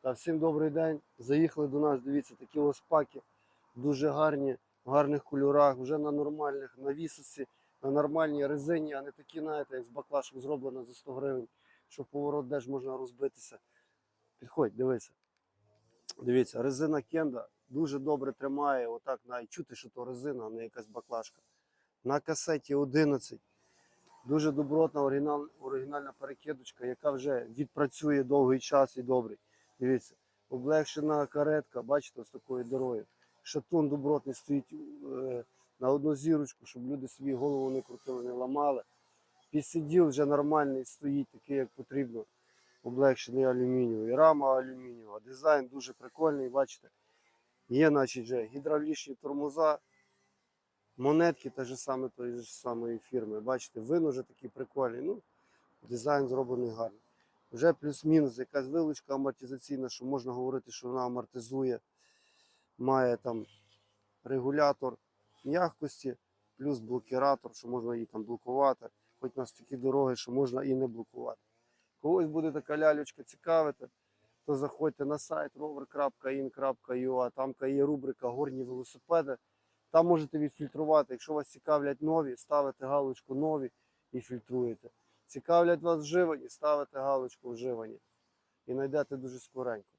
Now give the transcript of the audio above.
Та всім добрий день. Заїхали до нас. Дивіться, такі ось паки дуже гарні, в гарних кольорах, вже на нормальних навісосі, на нормальній резині, а не такі, знаєте, як з баклашок зроблено за 100 гривень, що поворот де ж можна розбитися. Підходь, дивися. Дивіться, резина кенда дуже добре тримає, отак навіть чути, що то резина, а не якась баклажка. На касеті 11. Дуже добротна оригінал, оригінальна перекидочка, яка вже відпрацює довгий час і добрий. Дивіться, облегшена каретка, бачите, з такою дорогою. Шатун добротний стоїть е, на одну зірочку, щоб люди собі голову не крутили, не ламали. Підсиділ вже нормальний стоїть, такий, як потрібно. Облегшений алюмінієвий, рама алюмінієва. Дизайн дуже прикольний, бачите. Є, значить, вже гідравлічні тормоза, монетки те ж саме тої ж самої фірми. Бачите, вин вже такий прикольний. Ну, дизайн зроблений гарно. Вже плюс-мінус якась вилучка амортизаційна, що можна говорити, що вона амортизує. Має там регулятор м'якості, плюс блокіратор, що можна її там блокувати. Хоч у нас такі дороги, що можна і не блокувати. Когось буде така лялючка цікавити, то заходьте на сайт rover.in.ua, там є рубрика Горні велосипеди. Там можете відфільтрувати. Якщо вас цікавлять нові, ставите галочку нові і фільтруєте. Цікавлять вас вживані, ставите галочку вживані. І знайдете дуже скоренько.